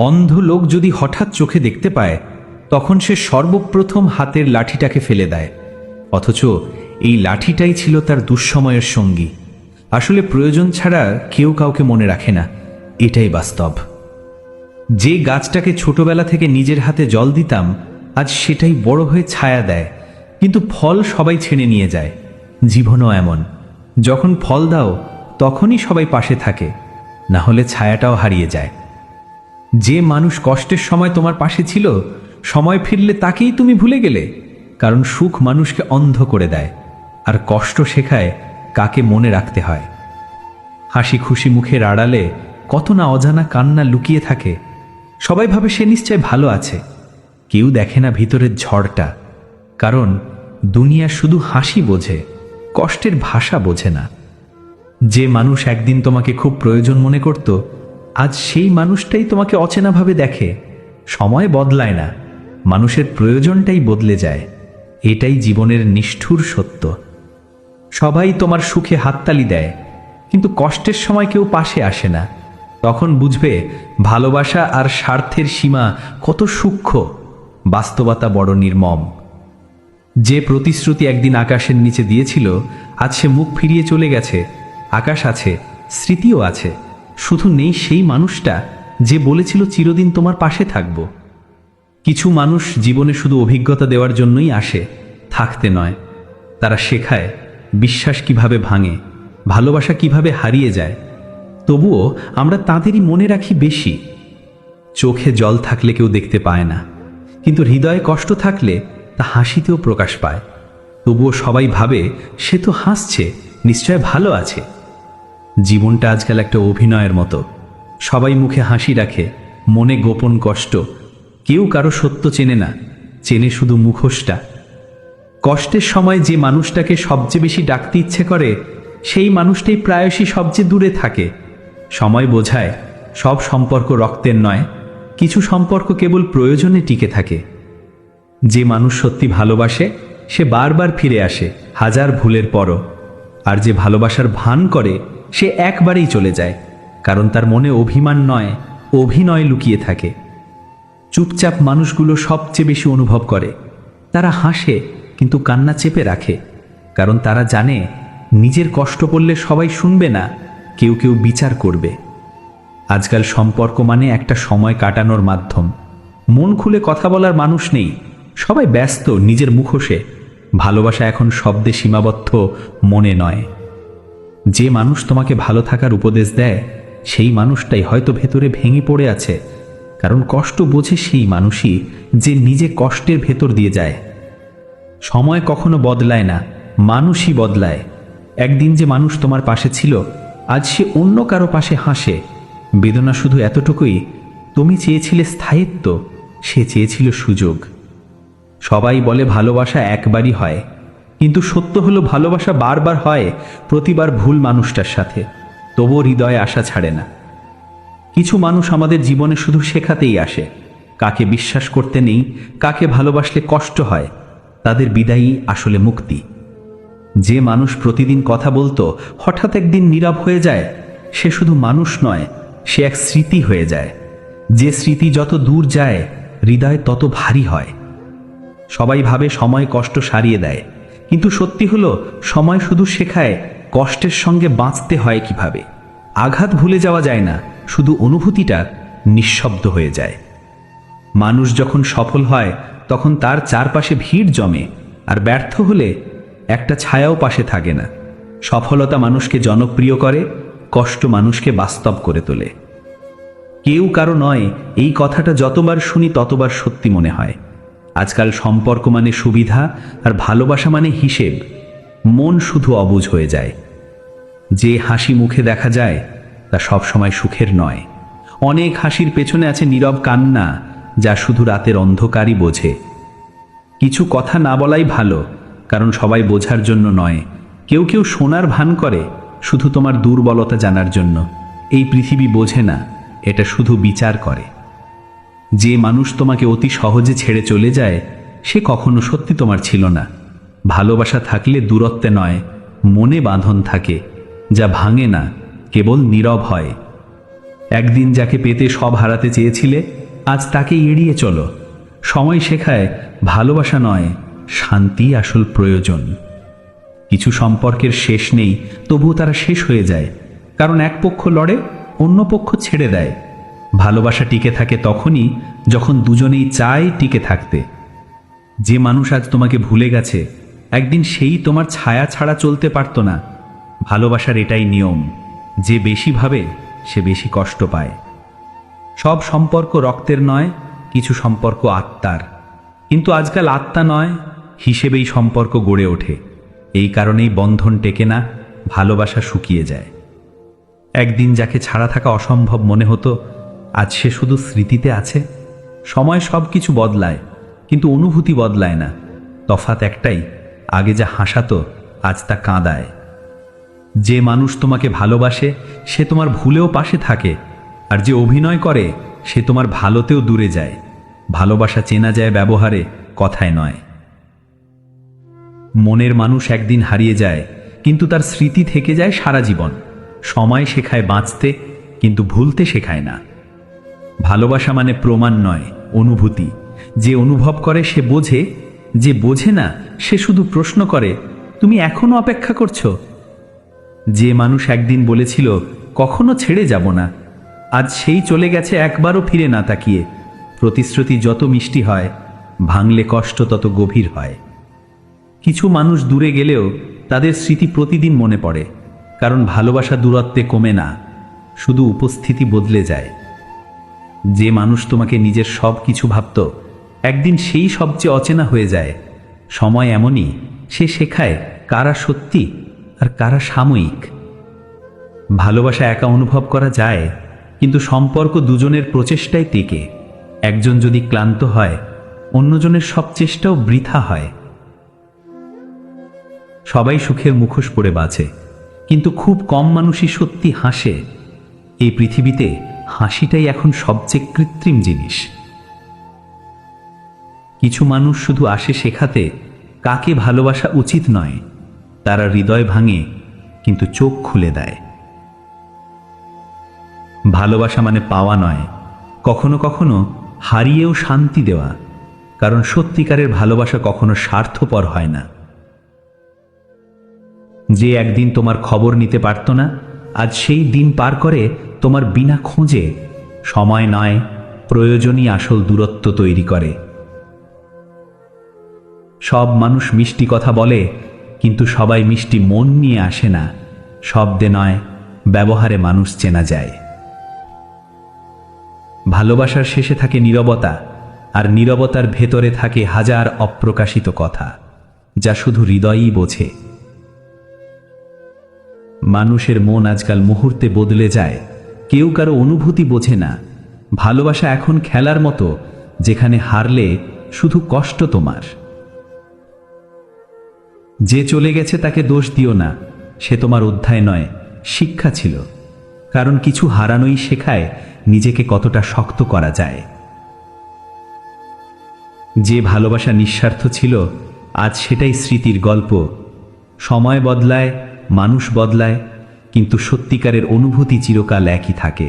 অন্ধ লোক যদি হঠাৎ চোখে দেখতে পায়, তখন সে সর্বপ্রথম হাতের লাঠিটাকে ফেলে দেয়। অথচ এই লাঠিটাই ছিল তার দুঃসময়ের সঙ্গী। আসলে প্রয়োজন ছাড়া কেউ কাউকে মনে রাখে না। এটাই বাস্তব। যে গাছটাকে ছোটবেলা থেকে নিজের হাতে জল দিতাম, আজ সেটাই বড় হয়ে ছায়া দেয়। কিন্তু ফল সবাই ছেড়ে নিয়ে যায়। জীবনও এমন। যখন ফল দাও, তখনই সবাই পাশে থাকে। না হলে ছায়াটাও হারিয়ে যায়। যে মানুষ কষ্টের সময় তোমার পাশে ছিল, সময় ফিরলে তাকেই তুমি ভুলে গেলে, কারণ সুখ মানুষকে অন্ধ করে দেয়, আর কষ্ট শেখায় কাকে মনে রাখতে হয়। হাসি খুশি মুখের আড়ালে কত না অজানা কান্না লুকিয়ে থাকে, সবাই ভাবে সে নিশ্চয় ভালো আছে। কেউ দেখে না ভিতরের ঝড়টা, কারণ দুনিয়া শুধু হাসি বোঝে, কষ্টের ভাষা বোঝে না। যে মানুষ একদিন তোমাকে খুব প্রয়োজন মনে করত আজ সেই মানুষটাই তোমাকে অচেনাভাবে দেখে। সময় বদলায় না, মানুষের প্রয়োজনটাই বদলে যায়। এটাই জীবনের নিষ্ঠুর সত্য। সবাই তোমার সুখে হাততালি দেয়, কিন্তু কষ্টের সময় কেউ পাশে আসে না। তখন বুঝবে ভালোবাসা আর স্বার্থের সীমা কত সূক্ষ্ম, বাস্তবতা বড় নির্মম। যে প্রতিশ্রুতি একদিন আকাশের নিচে দিয়েছিল, আজ সে মুখ ফিরিয়ে চলে গেছে, আকাশ আছে, স্মৃতিও আছে। শুধু নেই সেই মানুষটা যে বলেছিল চিরদিন তোমার পাশে থাকব। কিছু মানুষ জীবনে শুধু অভিজ্ঞতা দেওয়ার জন্যই আসে, থাকতে নয়। তারা শেখায়, বিশ্বাস কীভাবে ভাঙে, ভালোবাসা কীভাবে হারিয়ে যায়। তবুও আমরা তাঁদেরই মনে রাখি বেশি। চোখে জল থাকলে কেউ দেখতে পায় না, কিন্তু হৃদয়ে কষ্ট থাকলে তা হাসিতেও প্রকাশ পায়। তবুও সবাই ভাবে, সে তো হাসছে, নিশ্চয় ভালো আছে। জীবনটা আজকাল একটা অভিনয়ের মতো। সবাই মুখে হাসি রাখে, মনে গোপন কষ্ট। কেউ কারও সত্য চেনে না, চেনে শুধু মুখোশটা। কষ্টের সময় যে মানুষটাকে সবচেয়ে বেশি ডাকতে ইচ্ছে করে, সেই মানুষটাই প্রায়শই সবচেয়ে দূরে থাকে। সময় বোঝায়, সব সম্পর্ক রক্তের নয়, কিছু সম্পর্ক কেবল প্রয়োজনে টিকে থাকে। যে মানুষ সত্যি ভালোবাসে, সে বারবার ফিরে আসে, হাজার ভুলের পরও। আর যে ভালোবাসার ভান করে সে একবারেই চলে যায়, কারণ তার মনে অভিমান নয়, অভিনয় লুকিয়ে থাকে। চুপচাপ মানুষগুলো সবচেয়ে বেশি অনুভব করে। তারা হাসে, কিন্তু কান্না চেপে রাখে, কারণ তারা জানে, নিজের কষ্ট পড়লে সবাই শুনবে না, কেউ কেউ বিচার করবে। আজকাল সম্পর্ক মানে একটা সময় কাটানোর মাধ্যম। মন খুলে কথা বলার মানুষ নেই, সবাই ব্যস্ত, নিজের মুখোশে। ভালোবাসা এখন শব্দে সীমাবদ্ধ, মনে নয়। যে মানুষ তোমাকে ভালো থাকার উপদেশ দেয়, সেই মানুষটাই হয়তো ভেতরে ভেঙে পড়ে আছে। কারণ কষ্ট বোঝে সেই মানুষই যে নিজে কষ্টের ভেতর দিয়ে যায়। সময় কখনো বদলায় না, মানুষই বদলায়। একদিন যে মানুষ তোমার পাশে ছিল, আজ সে অন্য কারও পাশে হাসে। বেদনা শুধু এতটুকুই, তুমি চেয়েছিলে স্থায়িত্ব, সে চেয়েছিল সুযোগ। সবাই বলে ভালোবাসা একবারই হয়। কিন্তু সত্য হলো ভালোবাসা বারবার হয় প্রতিবার ভুল মানুষটার সাথে। তবুও হৃদয়ে আশা ছাড়ে না। কিছু মানুষ আমাদের জীবনে শুধু শেখাতেই আসে, কাকে বিশ্বাস করতে নেই, কাকে ভালোবাসলে কষ্ট হয়, তাদের বিদায়ী আসলে মুক্তি। যে মানুষ প্রতিদিন কথা বলতো, হঠাৎ একদিন নীরব হয়ে যায়, সে শুধু মানুষ নয়, সে এক স্মৃতি হয়ে যায়। যে স্মৃতি যত দূর যায়, হৃদয় তত ভারী হয়। সবাই ভাবে সময় কষ্ট সারিয়ে দেয়। কিন্তু সত্যি হলো, সময় শুধু শেখায়, কষ্টের সঙ্গে বাঁচতে হয় কীভাবে। আঘাত ভুলে যাওয়া যায় না, শুধু অনুভূতিটা নিঃশব্দ হয়ে যায়। মানুষ যখন সফল হয়, তখন তার চারপাশে ভিড় জমে, আর ব্যর্থ হলে একটা ছায়াও পাশে থাকে না। সফলতা মানুষকে জনপ্রিয় করে, কষ্ট মানুষকে বাস্তব করে তোলে। কেউ কারও নয়, এই কথাটা যতবার শুনি ততবার সত্যি মনে হয়। আজকাল সম্পর্ক মানে সুবিধা আর ভালোবাসা মানে হিসেব। মন শুধু অবুঝ হয়ে যায়। যে হাসি মুখে দেখা যায়, তা সবসময় সুখের নয়। অনেক হাসির পেছনে আছে নীরব কান্না, যা শুধু রাতের অন্ধকারই বোঝে। কিছু কথা না বলাই ভালো, কারণ সবাই বোঝার জন্য নয়। কেউ কেউ শোনার ভান করে, শুধু তোমার দুর্বলতা জানার জন্য। এই পৃথিবী বোঝে না, এটা শুধু বিচার করে। যে মানুষ তোমাকে অতি সহজে ছেড়ে চলে যায়, সে কখনো সত্যি তোমার ছিল না। ভালোবাসা থাকলে দূরত্বে নয়, মনে বাঁধন থাকে, যা ভাঙে না, কেবল নীরব হয়। একদিন যাকে পেতে সব হারাতে চেয়েছিলে, আজ তাকে এড়িয়ে চলো। সময় শেখায়, ভালোবাসা নয়, শান্তি আসল প্রয়োজন। কিছু সম্পর্কের শেষ নেই, তবুও তারা শেষ হয়ে যায়, কারণ এক পক্ষ লড়ে, অন্য পক্ষ ছেড়ে দেয়। ভালোবাসা টিকে থাকে তখনই যখন দুজনেই চায় টিকে থাকতে। যে মানুষ আজ তোমাকে ভুলে গেছে, একদিন সেই তোমার ছায়া ছাড়া চলতে পারতো না। ভালোবাসার এটাই নিয়ম, যে বেশি ভাবে, সে বেশি কষ্ট পায়। সব সম্পর্ক রক্তের নয়, কিছু সম্পর্ক আত্মার। কিন্তু আজকাল আত্মা নয়, হিসেবেই সম্পর্ক গড়ে ওঠে। এই কারণেই বন্ধন টেকে না, ভালোবাসা শুকিয়ে যায়। একদিন যাকে ছাড়া থাকা অসম্ভব মনে হতো আজ সে শুধু স্মৃতিতে আছে। সময় সব কিছু বদলায়, কিন্তু অনুভূতি বদলায় না। তফাত একটাই, আগে যা হাসাতো, আজ তা কাঁদায়। যে মানুষ তোমাকে ভালোবাসে, সে তোমার ভুলেও পাশে থাকে, আর যে অভিনয় করে, সে তোমার ভালোতেও দূরে যায়। ভালোবাসা চেনা যায় ব্যবহারে, কথায় নয়। মনের মানুষ একদিন হারিয়ে যায়, কিন্তু তার স্মৃতি থেকে যায় সারা জীবন। সময় শেখায় বাঁচতে, কিন্তু ভুলতে শেখায় না। ভালোবাসা মানে প্রমাণ নয়, অনুভূতি। যে অনুভব করে সে বোঝে, যে বোঝে না, সে শুধু প্রশ্ন করে, তুমি এখনও অপেক্ষা করছ? যে মানুষ একদিন বলেছিল, কখনো ছেড়ে যাব না। আজ সেই চলে গেছে, একবারও ফিরে না তাকিয়ে। প্রতিশ্রুতি যত মিষ্টি হয়, ভাঙলে কষ্ট তত গভীর হয়। কিছু মানুষ দূরে গেলেও তাদের স্মৃতি প্রতিদিন মনে পড়ে, কারণ ভালোবাসা দূরত্বে কমে না, শুধু উপস্থিতি বদলে যায়। যে মানুষ তোমাকে নিজের সব কিছু ভাবত, একদিন সেই সবচেয়ে অচেনা হয়ে যায়। সময় এমনই, সে শেখায় কারা সত্যি আর কারা সাময়িক। ভালোবাসা একা অনুভব করা যায়, কিন্তু সম্পর্ক দুজনের প্রচেষ্টায় টেকে। একজন যদি ক্লান্ত হয়, অন্যজনের সব চেষ্টাও বৃথা হয়। সবাই সুখের মুখোশ পরে বাঁচে, কিন্তু খুব কম মানুষই সত্যি হাসে। এই পৃথিবীতে হাসিটাই এখন সবচেয়ে কৃত্রিম জিনিস। কিছু মানুষ শুধু আসে শেখাতে, কাকে ভালোবাসা উচিত নয়, তারা হৃদয় ভাঙে, কিন্তু চোখ খুলে দেয়। ভালোবাসা মানে পাওয়া নয়, কখনো কখনো হারিয়েও শান্তি দেওয়া, কারণ সত্যিকারের ভালোবাসা কখনো স্বার্থপর হয় না। যে একদিন তোমার খবর নিতে পারত না, আজ সেই দিন পার করে তোমার বিনা খোঁজে সময় নয়, প্রয়োজনই আসল দূরত্ব তৈরি করে। সব মানুষ মিষ্টি কথা বলে, কিন্তু সবাই মিষ্টি মন নিয়ে আসে না। শব্দে নয়, ব্যবহারে মানুষ চেনা যায়। ভালোবাসার শেষে থাকে নীরবতা, আর নীরবতার ভেতরে থাকে হাজার অপ্রকাশিত কথা, যা শুধু হৃদয়ই বোঝে। মানুষের মন আজকাল মুহূর্তে বদলে যায় কেউ কারও অনুভূতি বোঝে না। ভালোবাসা এখন খেলার মতো, যেখানে হারলে শুধু কষ্ট তোমার। যে চলে গেছে তাকে দোষ দিও না, সে তোমার অধ্যায় নয়, শিক্ষা ছিল। কারণ কিছু হারানোই শেখায় নিজেকে কতটা শক্ত করা যায়। যে ভালোবাসা নিঃস্বার্থ ছিল, আজ সেটাই স্মৃতির গল্প। সময় বদলায়, মানুষ বদলায় কিন্তু সত্যিকারের অনুভূতি চিরকাল একই থাকে।